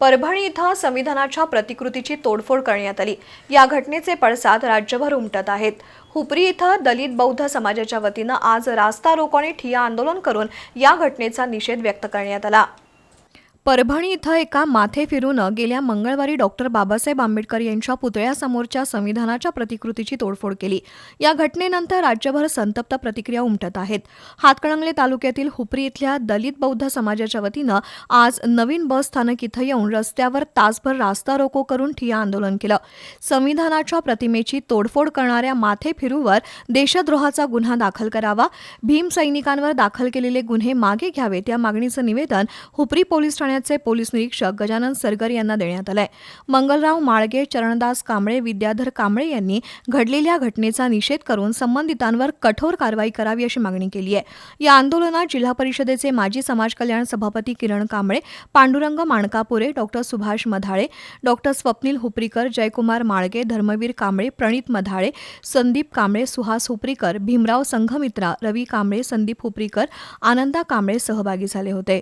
परभणी इथं संविधानाच्या प्रतिकृतीची तोडफोड करण्यात आली. या घटनेचे पडसाद राज्यभर उमटत आहेत. हुपरी इथं दलित बौद्ध समाजाच्या वतीनं आज रास्ता रोको आणि ठिया आंदोलन करून या घटनेचा निषेध व्यक्त करण्यात आला. परभणी इथं एका माथे फिरून गेल्या मंगळवारी डॉक्टर बाबासाहेब आंबेडकर यांच्या पुतळ्यासमोरच्या संविधानाच्या प्रतिकृतीची तोडफोड केली. या घटनेनंतर राज्यभर संतप्त प्रतिक्रिया उमटत आहेत. हातकणंगले तालुक्यातील हुपरी इथल्या दलित बौद्ध समाजाच्या वतीनं आज नवीन बस स्थानक इथं येऊन रस्त्यावर तासभर रास्ता रोको करून ठिया आंदोलन केलं. संविधानाच्या प्रतिमेची तोडफोड करणाऱ्या माथे फिरूवर देशद्रोहाचा गुन्हा दाखल करावा भीम सैनिकांवर दाखल केलेले गुन्हे मागे घ्यावेत या मागणीचं निवेदन हुपरी पोलीस ठाण्याचे पोलीस निरीक्षक गजानन सरगर यांना देण्यात आलंय. मंगलराव माळगे चरणदास कांबळे विद्याधर कांबळे यांनी घडलेल्या घटनेचा निषेध करून संबंधितांवर कठोर कारवाई करावी अशी मागणी केली आहे. या आंदोलनात जिल्हा परिषदेचे माजी समाज कल्याण सभापती किरण कांबळे पांडुरंग माणकापुरे डॉक्टर सुभाष मधाळे डॉक्टर स्वप्नील हुपरीकर जयकुमार माळगे धर्मवीर कांबळे प्रणित मधाळे संदीप कांबळे सुहास हुपरीकर भीमराव संघमित्रा रवी कांबळे संदीप हुपरीकर आनंदा कांबळे सहभागी झाले होते.